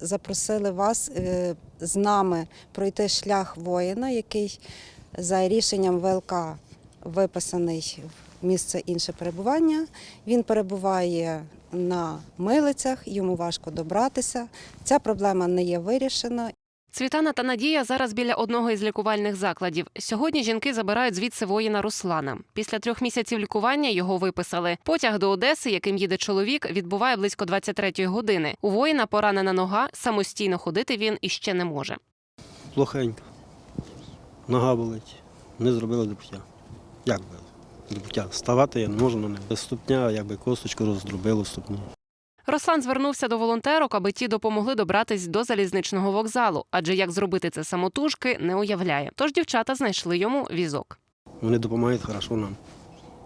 Запросили вас е, з нами пройти шлях воїна, який за рішенням ВЛК виписаний в місце інше перебування. Він перебуває на милицях, йому важко добратися. Ця проблема не є вирішена. Світлана та Надія зараз біля одного із лікувальних закладів. Сьогодні жінки забирають звідси воїна Руслана. Після трьох місяців лікування його виписали. Потяг до Одеси, яким їде чоловік, відбуває близько 23-ї години. У воїна поранена нога, самостійно ходити він іще не може. Плохенько. Нога болить. Не зробили до пуття. Як би? До пуття. Ставати я не можу на неї. Ступня, якби косточку роздробило ступню. Руслан звернувся до волонтерок, аби ті допомогли добратись до залізничного вокзалу, адже як зробити це самотужки, не уявляє. Тож дівчата знайшли йому візок. Вони допомагають хорошо нам.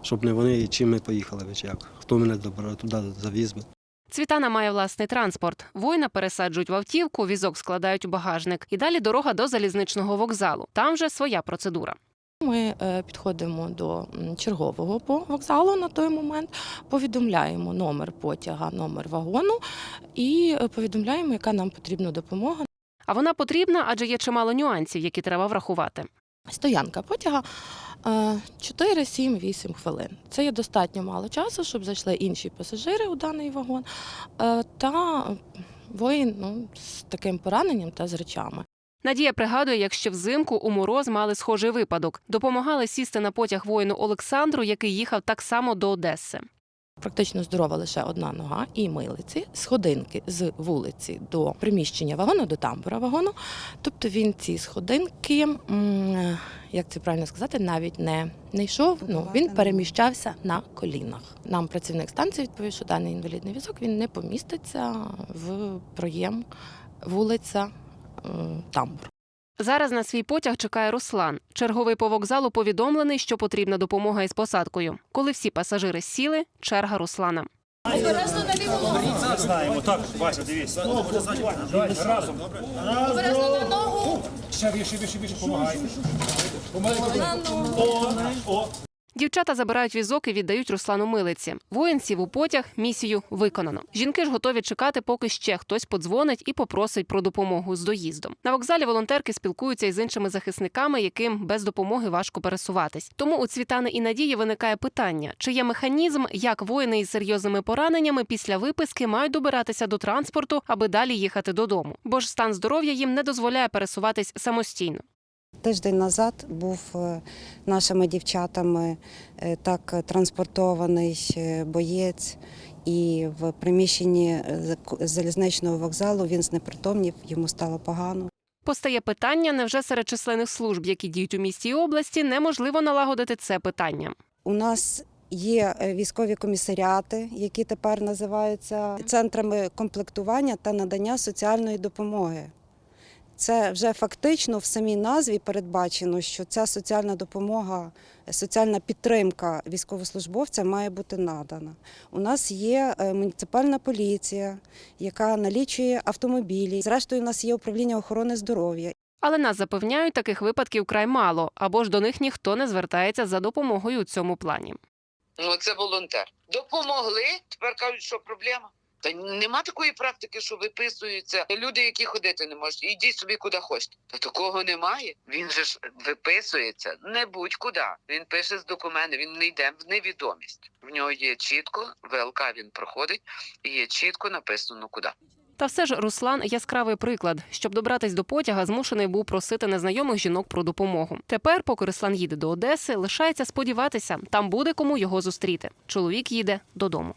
Щоб не вони, чим ми поїхали, чи як. Хто мене добре туди завіз би. Цвітана має власний транспорт. Воїна пересаджують в автівку, візок складають у багажник. І далі дорога до залізничного вокзалу. Там вже своя процедура. Ми е, підходимо до чергового по вокзалу на той момент, повідомляємо номер потяга, номер вагону і е, повідомляємо, яка нам потрібна допомога. А вона потрібна, адже є чимало нюансів, які треба врахувати. Стоянка потяга е, 4, 7, 8 хвилин. Це є достатньо мало часу, щоб зайшли інші пасажири у даний вагон е, та воїн ну, з таким пораненням та з речами. Надія пригадує, як ще взимку у мороз мали схожий випадок. Допомагали сісти на потяг воїну Олександру, який їхав так само до Одеси. Практично здорова лише одна нога і милиці, сходинки з вулиці до приміщення вагону, до тамбура вагону. Тобто він ці сходинки, як це правильно сказати, навіть не, не йшов. Ну він переміщався на колінах. Нам працівник станції відповів, що даний інвалідний візок він не поміститься в проєм вулиця тамбур. Зараз на свій потяг чекає Руслан. Черговий по вокзалу повідомлений, що потрібна допомога із посадкою. Коли всі пасажири сіли, черга Руслана. Знаємо, так, Вася. Давай, разом. Ще вище, вище, вище, помагай. О, Дівчата забирають візок і віддають Руслану милиці. Воїн сів у потяг, місію виконано. Жінки ж готові чекати, поки ще хтось подзвонить і попросить про допомогу з доїздом. На вокзалі волонтерки спілкуються із іншими захисниками, яким без допомоги важко пересуватись. Тому у Цвітани і Надії виникає питання: чи є механізм, як воїни із серйозними пораненнями після виписки мають добиратися до транспорту, аби далі їхати додому? Бо ж стан здоров'я їм не дозволяє пересуватись самостійно. Тиждень назад був е, нашими дівчатами е, так транспортований е, боєць, і в приміщенні залізничного вокзалу він знепритомнів, йому стало погано. Постає питання: невже серед численних служб, які діють у місті і області, неможливо налагодити це питання? У нас є військові комісаріати, які тепер називаються центрами комплектування та надання соціальної допомоги. Це вже фактично в самій назві передбачено, що ця соціальна допомога, соціальна підтримка військовослужбовця має бути надана. У нас є е, муніципальна поліція, яка налічує автомобілі. Зрештою, у нас є управління охорони здоров'я. Але нас запевняють, таких випадків край мало, або ж до них ніхто не звертається за допомогою у цьому плані. Ну, це волонтер. Допомогли, тепер кажуть, що проблема. Та нема такої практики, що виписуються люди, які ходити не можуть. Ідіть собі куди хочете. Та такого немає. Він же ж виписується не будь-куди. Він пише з документи, він не йде в невідомість. В нього є чітко, ВЛК він проходить, і є чітко написано куди. Та все ж Руслан яскравий приклад. Щоб добратись до потяга, змушений був просити незнайомих жінок про допомогу. Тепер, поки Руслан їде до Одеси, лишається сподіватися, там буде кому його зустріти. Чоловік їде додому.